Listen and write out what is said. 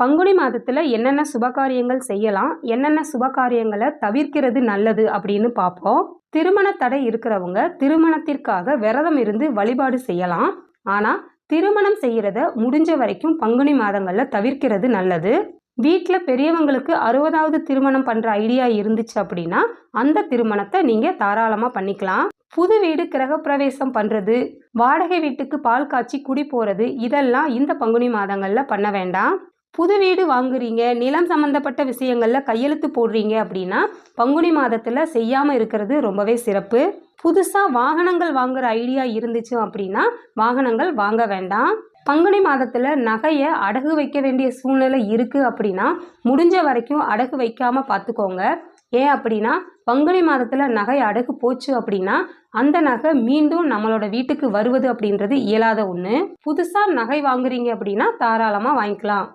பங்குனி மாதத்தில் என்னென்ன சுபகாரியங்கள் செய்யலாம் என்னென்ன சுபகாரியங்களை தவிர்க்கிறது நல்லது அப்படின்னு பார்ப்போம். திருமண தடை இருக்கிறவங்க திருமணத்திற்காக விரதம் இருந்து வழிபாடு செய்யலாம். ஆனால் திருமணம் செய்கிறத முடிஞ்ச வரைக்கும் பங்குனி மாதங்களில் தவிர்க்கிறது நல்லது. வீட்டில் பெரியவங்களுக்கு அறுபதாவது திருமணம் பண்ணுற ஐடியா இருந்துச்சு அப்படின்னா அந்த திருமணத்தை நீங்கள் தாராளமாக பண்ணிக்கலாம். புது வீடு கிரகப்பிரவேசம் பண்ணுறது வாடகை வீட்டுக்கு பால் காய்ச்சி குடி போகிறது இதெல்லாம் இந்த பங்குனி மாதங்களில் பண்ண வேண்டாம். புது வீடு வாங்குறீங்க நிலம் சம்மந்தப்பட்ட விஷயங்களில் கையெழுத்து போடுறீங்க அப்படின்னா பங்குனி மாதத்தில் செய்யாமல் இருக்கிறது ரொம்பவே சிறப்பு. புதுசாக வாகனங்கள் வாங்குற ஐடியா இருந்துச்சு அப்படின்னா வாகனங்கள் வாங்க வேண்டாம். பங்குனி மாதத்தில் நகையை அடகு வைக்க வேண்டிய சூழ்நிலை இருக்குது அப்படின்னா முடிஞ்ச வரைக்கும் அடகு வைக்காமல் பார்த்துக்கோங்க ஏன் அப்படின்னா பங்குனி மாதத்தில் நகை அடகு போச்சு அப்படின்னா அந்த நகை மீண்டும் நம்மளோட வீட்டுக்கு வருவது அப்படின்றது இயலாத ஒன்று புதுசாக நகை வாங்குறீங்க அப்படின்னா தாராளமாக வாங்கிக்கலாம்.